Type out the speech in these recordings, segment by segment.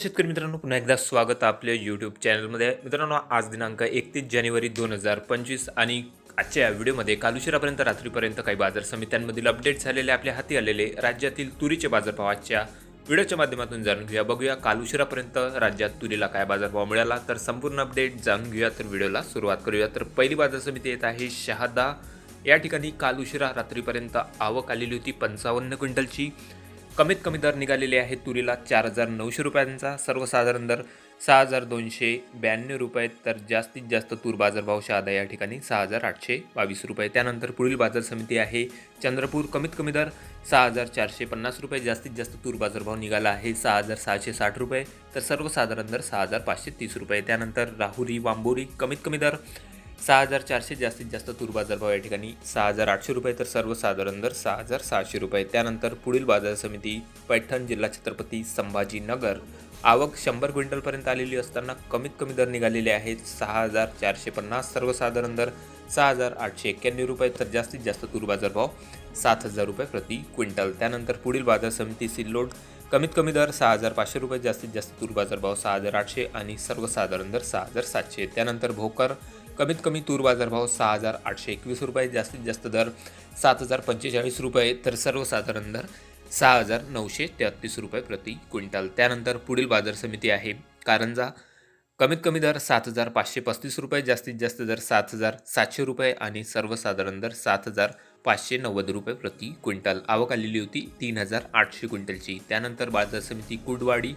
शेतकरी मित्रांनो पुन्हा एकदा स्वागत आपल्या यूट्यूब चॅनलमध्ये मित्रांनो आज दिनांक एकतीस जानेवारी दोन हजार पंचवीस आणि आजच्या या व्हिडिओमध्ये काल उशिरापर्यंत रात्रीपर्यंत काही बाजार समित्यांमधील अपडेट झालेले आपल्या हाती आलेले राज्यातील तुरीचे बाजारभावाच्या व्हिडिओच्या माध्यमातून जाणून घेऊया बघूया काल उशिरापर्यंत राज्यात तुरीला काय बाजारभाव मिळाला. तर संपूर्ण अपडेट जाणून घेऊया तर व्हिडिओला सुरुवात करूया. तर पहिली बाजार समिती येत आहे शहादा. या ठिकाणी काल उशिरा रात्रीपर्यंत आवक आलेली होती पंचावन्न क्विंटलची. कमीत कमी दर निघालेले आहेत तुरीला चार हजार नऊशे रुपयांचा. सर्वसाधारण दर सहा हजार दोनशे ब्याण्णव रुपये. तर जास्तीत जास्त तूर बाजारभाव शहादा या ठिकाणी सहा हजार आठशे बावीस रुपये. त्यानंतर पुढील बाजार समिती आहे चंद्रपूर. कमीत कमी दर सहा हजार चारशे पन्नास रुपये. जास्तीत जास्त तूर बाजारभाव निघाला आहे सहा हजार सहाशे साठ रुपये. तर सर्वसाधारण दर सहा हजार पाचशे तीस रुपये. त्यानंतर राहुरी वांबोरी कमीत कमी दर सहा हजार चारशे जास्तीत जास्त तूर बाजारभाव या ठिकाणी सहा हजार आठशे रुपये तर सर्वसाधारण दर सहा हजार सहाशे रुपये. त्यानंतर पुढील बाजार समिती पैठण जिल्हा छत्रपती संभाजीनगर. आवक शंभर क्विंटलपर्यंत आलेली असताना कमीत कमी दर निघालेले आहेत सहा हजार चारशे पन्नास सर्वसाधारण दर सहा हजार आठशे एक्क्याण्णव रुपये तर जास्तीत जास्त तूर बाजारभाव सात हजार रुपये प्रति क्विंटल. त्यानंतर पुढील बाजार समिती सिल्लोड कमीत कमी दर सहा हजार पाचशे रुपये जास्तीत जास्त तूर बाजारभाव सहा हजार आठशे आणि सर्वसाधारण दर सहा हजार सातशे. त्यानंतर भोकर कमीत कमी तूर बाजारभाव सहा हजार आठशे एकवीस रुपये जास्तीत जास्त दर सात हजार पंचेचाळीस रुपये तर सर्वसाधारण दर सहा हजार नऊशे तेहत्तीस रुपये प्रति क्विंटल. त्यानंतर पुढील बाजार समिती आहे कारंजा. कमीत कमी दर सात हजार पाचशे पस्तीस रुपये जास्तीत जास्त दर सात हजार सातशे रुपये आणि सर्वसाधारण दर सात हजार पाचशे नव्वद रुपये प्रति क्विंटल. आवक आलेली होती तीन हजार आठशे क्विंटलची. त्यानंतर बाजार समिती कुडवाडी.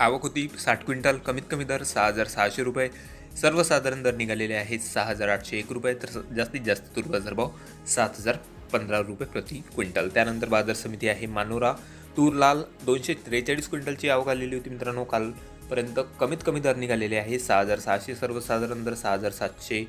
आवक होती साठ क्विंटल. कमीत कमी दर सहा हजार सहाशे रुपये सर्वसाधारण दर निघालेले आहेत सहा हजार आठशे एक रुपये. तर जास्तीत जास्त तूर बाजार भाव सात हजार पंधरा रुपये प्रति क्विंटल. त्यानंतर बाजार समिती आहे मानोरा. तूर लाल दोनशे त्रेचाळीस क्विंटलची आवक आलेली होती मित्रांनो. कालपर्यंत कमीत कमी दर निघालेले आहे सहा हजार सहाशे सर्वसाधारण दर सहा हजार सातशे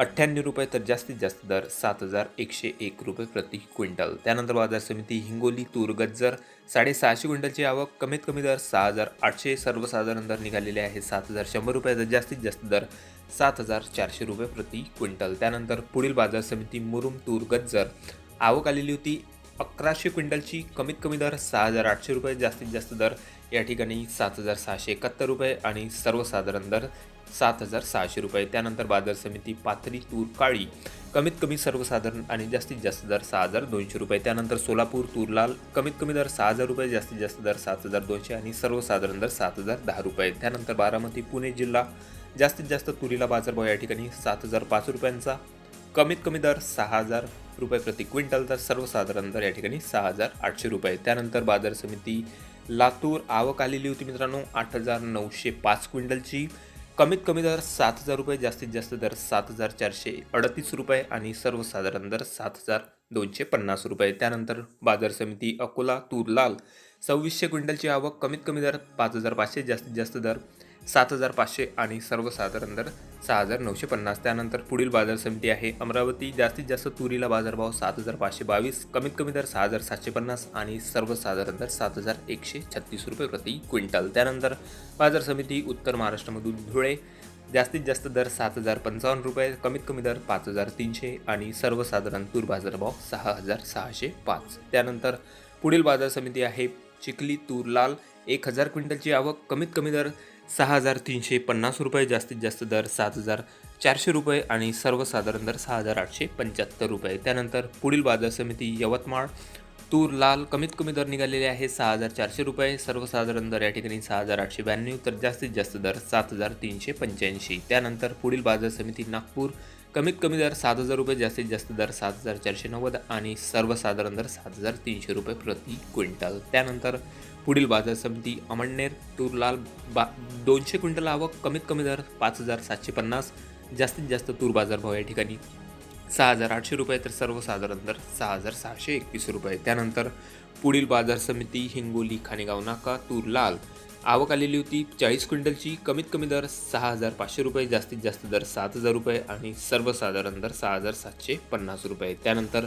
अठ्ठ्याण्णव रुपये तर जास्तीत जास्त दर सात हजार एकशे एक रुपये प्रति क्विंटल. त्यानंतर बाजार समिती हिंगोली तूर गज्जर साडेसहाशे क्विंटलची आवक. कमीत कमी दर सहा हजार आठशे. सर्वसाधारण दर निघालेले आहे सात हजार शंभर रुपये. तर जास्तीत जास्त दर सात हजार चारशे रुपये प्रति क्विंटल. त्यानंतर पुढील बाजार समिती मुरुम तूर गज्जर. आवक आलेली होती अकराशे क्विंटलची. कमीत कमी दर सहा हजार आठशे रुपये. जास्तीत जास्त दर या ठिकाणी सात हजार सहाशे एकाहत्तर रुपये आणि सर्वसाधारण दर सात हजार सहाशे रुपये. त्यानंतर बाजार समिती पाथरी तूर काळी. कमीत कमी सर्वसाधारण आणि जास्तीत जास्त दर सहा हजार दोनशे रुपये. त्यानंतर सोलापूर तूर लाल कमीत कमी दर सहा हजार रुपये जास्तीत जास्त दर सात हजार दोनशे आणि सर्वसाधारण दर सात हजार दहा रुपये. त्यानंतर बारामती पुणे जिल्हा जास्तीत जास्त तुरीला बाजारभाव या ठिकाणी सात हजार पाच रुपयांचा. कमीत कमी दर सहा हजार रुपये प्रति क्विंटल तर सर्वसाधारण दर या ठिकाणी सहा हजार आठशे रुपये. त्यानंतर बाजार समिती लातूर आवक आलेली होती मित्रांनो आठ हजार नऊशे पाच क्विंटलची. कमीत कमी दर सात हजार रुपये जास्तीत जास्त दर सात हजार चारशे अडतीस रुपये आणि सर्वसाधारण दर सात हजार दोनशे पन्नास रुपये. त्यानंतर बाजार समिती अकोला तूर लाल सव्वीसशे क्विंटलची आवक कमीत कमी दर पाच हजार पाचशे जास्तीत जास्त दर सात हजार पाचशे आणि सर्वसाधारण दर सहा हजार नऊशे पन्नास. त्यानंतर पुढील बाजार समिती आहे अमरावती. जास्तीत जास्त तुरीला बाजारभाव सात हजार पाचशे बावीस. कमीत कमी दर सहा हजार सातशे पन्नास आणि सर्वसाधारण दर सात हजार एकशे छत्तीस रुपये प्रति क्विंटल. त्यानंतर बाजार समिती उत्तर महाराष्ट्रामधून धुळे. जास्तीत जास्त दर सात हजार पंचावन्न रुपये कमीत कमी दर पाच हजार तीनशे आणि सर्वसाधारण तूर बाजारभाव सहा हजार सहाशे पाच. त्यानंतर पुढील बाजार समिती आहे चिखली तूर लाल. एक हजार क्विंटलची आवक कमीत कमी दर सहा हजार तीनशे पन्नास रुपये जास्तीत जास्त दर सात हजार चारशे रुपये आणि सर्वसाधारण दर सहा हजार आठशे पंच्याहत्तर रुपये. त्यानंतर पुढील बाजार समिती यवतमाळ तूर लाल कमीत कमी दर निघालेले आहे सहा हजार चारशे रुपये सर्वसाधारण दर या ठिकाणी सहा हजार आठशे ब्याण्णव तर जास्तीत जास्त दर सात हजार तीनशे पंच्याऐंशी. त्यानंतर पुढील बाजार समिती नागपूर कमीत कमी दर सात हजार रुपये जास्तीत जास्त दर सात हजार चारशे नव्वद आणि सर्वसाधारण दर सात हजार तीनशे रुपये प्रति क्विंटल. त्यानंतर पुढील बाजार समिती अमळनेर तूर लाल बा दोनशे क्विंटल आवक कमीत कमी दर पाच हजार सातशे पन्नास जास्तीत जास्त तूर बाजारभाव या ठिकाणी सहा हजार आठशे रुपये तर सर्वसाधारण दर सहा हजार सहाशे एकवीस रुपये. त्यानंतर पुढील बाजार समिती हिंगोली खानेगाव नाका तूर लाल आवक आलेली होती चाळीस क्विंटलची. कमीत कमी दर सहा हजार पाचशे रुपये जास्तीत जास्त दर सात हजार रुपये आणि सर्वसाधारण दर सहा हजार सातशे पन्नास रुपये. त्यानंतर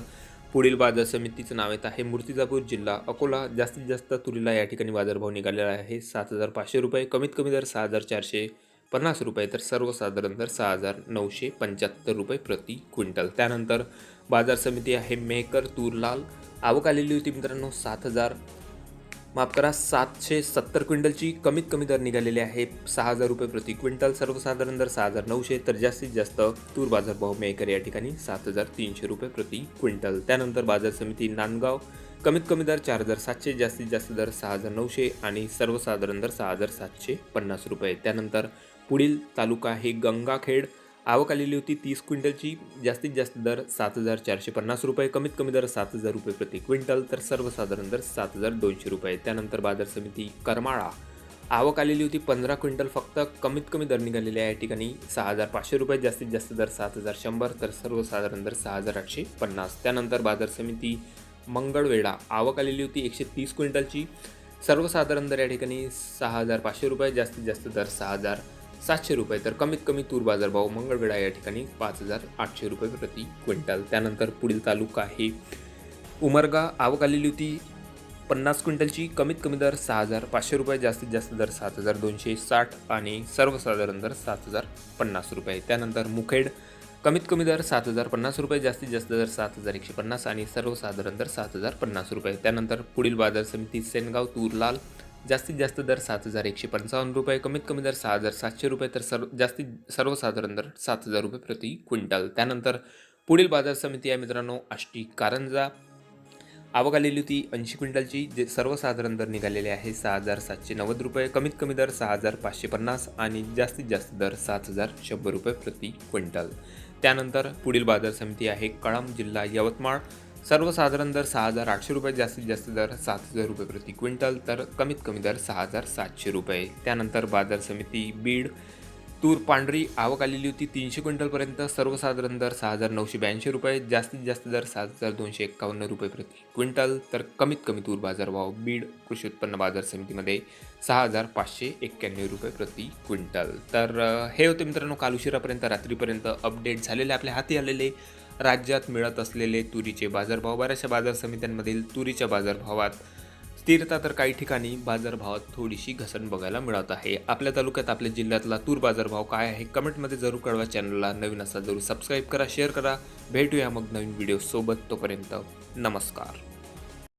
पुढील बाजार समितीचं नाव येत आहे मूर्तिजापूर जिल्हा अकोला. जास्तीत जास्त तुरीला या ठिकाणी बाजारभाव निघालेला आहे सात हजार पाचशे रुपये कमीत कमी दर सहा हजार चारशे पन्नास रुपये तर सर्वसाधारण दर सहा हजार नऊशे पंच्याहत्तर रुपये प्रति क्विंटल. त्यानंतर बाजार समिती आहे मेहकर तूर लाल आवक आलेली होती मित्रांनो सात हजार माफ करा सातशे सत्तर क्विंटलची कमीत कमी दर निघालेली आहे. सहा हजार रुपये प्रति क्विंटल सर्वसाधारण दर सहा हजार नऊशे तर जास्तीत जास्त तूर बाजार भाव मेकर या ठिकाणी सात हजार तीनशे रुपये प्रति क्विंटल. त्यानंतर बाजार समिती नांदगाव कमीत कमी दर चार हजार सातशे जास्तीत जास्त दर सहा हजार नऊशे आणि सर्वसाधारण दर सहा हजार सातशे पन्नास रुपये. त्यानंतर पुढील तालुका आहे गंगाखेड आवक आलेली होती तीस क्विंटलची. जास्तीत जास्त दर सात हजार चारशे पन्नास रुपये कमीत कमी दर सात हजार रुपये प्रति क्विंटल तर सर्वसाधारण दर सात हजार दोनशे रुपये. त्यानंतर बाजार समिती करमाळा. आवक आलेली होती पंधरा क्विंटल फक्त कमीत कमी दर निघालेले आहे या ठिकाणी सहा हजार पाचशे रुपये जास्तीत जास्त दर सात हजार शंभर तर सर्वसाधारण दर सहा हजार आठशे पन्नास. त्यानंतर बाजार समिती मंगळवेढा. आवक आलेली होती एकशे तीस क्विंटलची. सर्वसाधारण दर या ठिकाणी सहा हजार पाचशे रुपये जास्तीत जास्त दर सहा हजार सातशे रुपये तर कमीत कमी तूर बाजारभाव मंगळवेढा या ठिकाणी पाच हजार आठशे रुपये प्रति क्विंटल. त्यानंतर पुढील तालुका आहे उमरगा. आवक आलेली होती पन्नास क्विंटलची. कमीत कमी दर सहा हजार पाचशे रुपये जास्तीत जास्त दर सात हजार दोनशे साठ आणि सर्वसाधारण दर सात हजार पन्नास रुपये. त्यानंतर मुखेड. कमीत कमी दर सात हजार पन्नास रुपये जास्तीत जास्त दर सात हजार एकशे पन्नास आणि सर्वसाधारण दर सात हजार पन्नास रुपये. त्यानंतर पुढील बाजार समिती सेनगाव तूरलाल. जास्तीत जास्त दर सात हजार एकशे पंचावन्न रुपये कमीत कमी दर सहा हजार सातशे रुपये तर सर्व जास्तीत सर्वसाधारण दर सात हजार रुपये प्रति क्विंटल. त्यानंतर पुढील बाजार समिती आहे मित्रांनो आष्टी कारंजा. आवक आलेली होती ऐंशी क्विंटलची जे सर्वसाधारण दर निघालेले आहे सहा हजार सातशे नव्वद रुपये कमीत कमी दर सहा हजार पाचशे पन्नास आणि जास्तीत जास्त दर सात हजार शंभर रुपये प्रति क्विंटल. त्यानंतर पुढील बाजार समिती आहे कळंब जिल्हा यवतमाळ. सर्वसाधारण दर सहा हजार आठशे रुपये जास्तीत जास्त दर सात हजार रुपये प्रति क्विंटल तर कमीत कमी दर सहा हजार सातशे रुपये. त्यानंतर बाजार समिती बीड तूर पांढरी आवक आलेली होती तीनशे क्विंटलपर्यंत सर्वसाधारण दर सहा हजार नऊशे ब्याऐंशी रुपये जास्तीत जास्त दर सात हजार दोनशे एक्कावन्न रुपये प्रति क्विंटल तर कमीत कमी तूर बाजारभाव बीड कृषी उत्पन्न बाजार समितीमध्ये सहा हजार पाचशे एक्क्याण्णव रुपये प्रति क्विंटल. तर हे होते मित्रांनो काल उशिरापर्यंत रात्रीपर्यंत अपडेट झालेले आपल्या हाती आलेले राज्यात मिळत असलेले तुरीचे बाजारभाव बऱ्याचशा बाजार समित्यांमधील तुरीच्या बाजारभावात स्थिरता तर काही ठिकाणी बाजारभावात थोडीशी घसरण बघायला मिळत आहे. आपल्या तालुक्यात आपल्या जिल्ह्यातला तूर बाजारभाव काय आहे कमेंटमध्ये जरूर कळवा. चॅनलला नवीन असा जरूर सबस्क्राईब करा शेअर करा. भेटूया मग नवीन व्हिडिओसोबत तोपर्यंत नमस्कार.